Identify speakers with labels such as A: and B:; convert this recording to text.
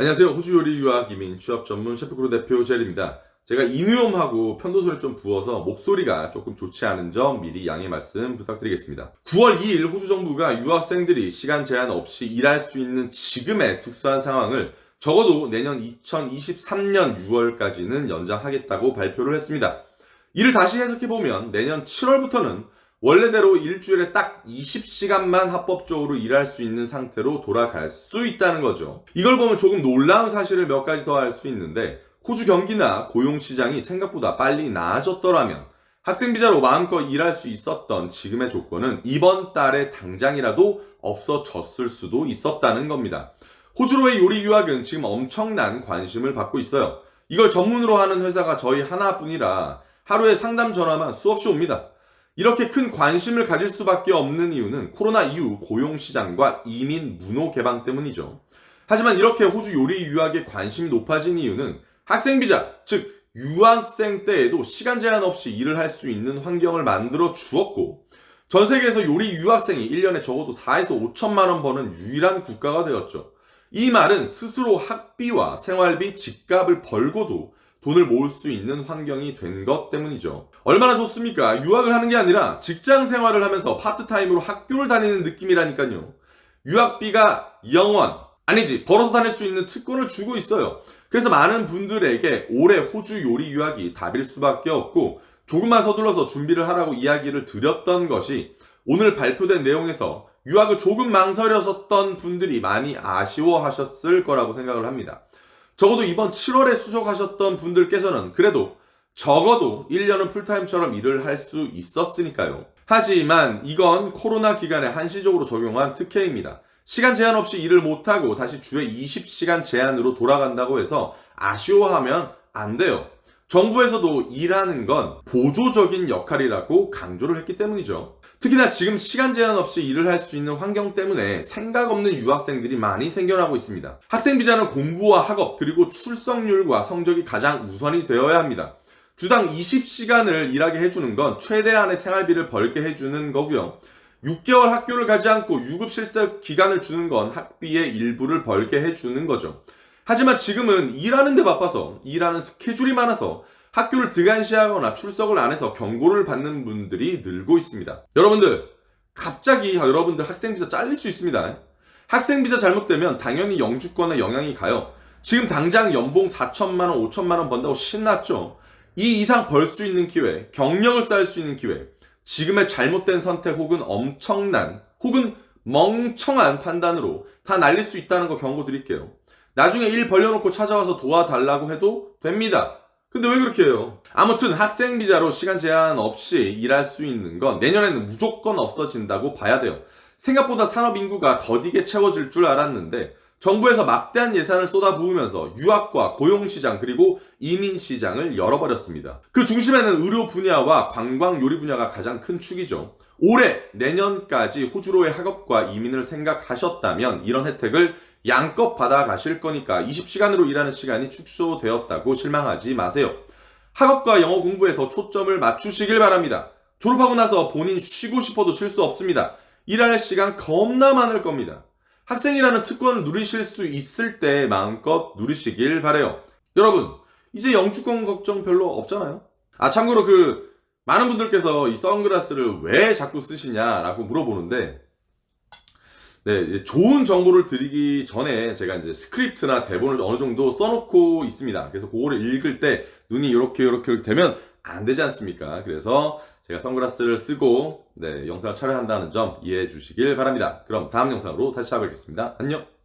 A: 안녕하세요. 호주 요리 유학 이민 취업 전문 셰프크루 대표 젤입니다. 제가 인후염하고 편도소리 좀 부어서 목소리가 조금 좋지 않은 점 미리 양해 말씀 부탁드리겠습니다. 9월 2일 호주 정부가 유학생들이 시간 제한 없이 일할 수 있는 지금의 특수한 상황을 적어도 내년 2023년 6월까지는 연장하겠다고 발표를 했습니다. 이를 다시 해석해보면 내년 7월부터는 원래대로 일주일에 딱 20시간만 합법적으로 일할 수 있는 상태로 돌아갈 수 있다는 거죠. 이걸 보면 조금 놀라운 사실을 몇 가지 더 알 수 있는데 호주 경기나 고용시장이 생각보다 빨리 나아졌더라면 학생비자로 마음껏 일할 수 있었던 지금의 조건은 이번 달에 당장이라도 없어졌을 수도 있었다는 겁니다. 호주로의 요리 유학은 지금 엄청난 관심을 받고 있어요. 이걸 전문으로 하는 회사가 저희 하나뿐이라 하루에 상담 전화만 수없이 옵니다. 이렇게 큰 관심을 가질 수밖에 없는 이유는 코로나 이후 고용시장과 이민 문호 개방 때문이죠. 하지만 이렇게 호주 요리 유학에 관심이 높아진 이유는 학생비자, 즉 유학생 때에도 시간 제한 없이 일을 할 수 있는 환경을 만들어 주었고 전 세계에서 요리 유학생이 1년에 적어도 4에서 5천만 원 버는 유일한 국가가 되었죠. 이 말은 스스로 학비와 생활비, 집값을 벌고도 돈을 모을 수 있는 환경이 된 것 때문이죠. 얼마나 좋습니까? 유학을 하는 게 아니라 직장 생활을 하면서 파트타임으로 학교를 다니는 느낌이라니까요. 유학비가 영원, 아니지, 벌어서 다닐 수 있는 특권을 주고 있어요. 그래서 많은 분들에게 올해 호주 요리 유학이 답일 수밖에 없고 조금만 서둘러서 준비를 하라고 이야기를 드렸던 것이 오늘 발표된 내용에서 유학을 조금 망설여섰던 분들이 많이 아쉬워하셨을 거라고 생각을 합니다. 적어도 이번 7월에 수속하셨던 분들께서는 그래도 적어도 1년은 풀타임처럼 일을 할 수 있었으니까요. 하지만 이건 코로나 기간에 한시적으로 적용한 특혜입니다. 시간 제한 없이 일을 못하고 다시 주에 20시간 제한으로 돌아간다고 해서 아쉬워하면 안 돼요. 정부에서도 일하는 건 보조적인 역할이라고 강조를 했기 때문이죠. 특히나 지금 시간 제한 없이 일을 할 수 있는 환경 때문에 생각 없는 유학생들이 많이 생겨나고 있습니다. 학생 비자는 공부와 학업 그리고 출석률과 성적이 가장 우선이 되어야 합니다. 주당 20시간을 일하게 해주는 건 최대한의 생활비를 벌게 해주는 거고요. 6개월 학교를 가지 않고 유급 실습 기간을 주는 건 학비의 일부를 벌게 해주는 거죠. 하지만 지금은 일하는 데 바빠서 일하는 스케줄이 많아서 학교를 등한시하거나 출석을 안 해서 경고를 받는 분들이 늘고 있습니다. 여러분들, 갑자기 여러분들 학생비자 잘릴 수 있습니다. 학생비자 잘못되면 당연히 영주권에 영향이 가요. 지금 당장 연봉 4천만 원, 5천만 원 번다고 신났죠? 이 이상 벌 수 있는 기회, 경력을 쌓을 수 있는 기회, 지금의 잘못된 선택 혹은 엄청난, 혹은 멍청한 판단으로 다 날릴 수 있다는 거 경고 드릴게요. 나중에 일 벌려놓고 찾아와서 도와달라고 해도 됩니다. 근데 왜 그렇게 해요? 아무튼 학생 비자로 시간 제한 없이 일할 수 있는 건 내년에는 무조건 없어진다고 봐야 돼요. 생각보다 산업 인구가 더디게 채워질 줄 알았는데 정부에서 막대한 예산을 쏟아부으면서 유학과 고용시장 그리고 이민시장을 열어버렸습니다. 그 중심에는 의료 분야와 관광 요리 분야가 가장 큰 축이죠. 올해 내년까지 호주로의 학업과 이민을 생각하셨다면 이런 혜택을 양껏 받아 가실 거니까 20시간으로 일하는 시간이 축소되었다고 실망하지 마세요. 학업과 영어 공부에 더 초점을 맞추시길 바랍니다. 졸업하고 나서 본인 쉬고 싶어도 쉴 수 없습니다. 일할 시간 겁나 많을 겁니다. 학생이라는 특권을 누리실 수 있을 때 마음껏 누리시길 바래요. 여러분, 이제 영주권 걱정 별로 없잖아요. 아 참고로 그 많은 분들께서 이 선글라스를 왜 자꾸 쓰시냐라고 물어보는데 네, 좋은 정보를 드리기 전에 제가 이제 스크립트나 대본을 어느 정도 써놓고 있습니다. 그래서 그거를 읽을 때 눈이 이렇게 이렇게 되면 안 되지 않습니까? 그래서 제가 선글라스를 쓰고 네, 영상을 촬영한다는 점 이해해 주시길 바랍니다. 그럼 다음 영상으로 다시 찾아뵙겠습니다. 안녕!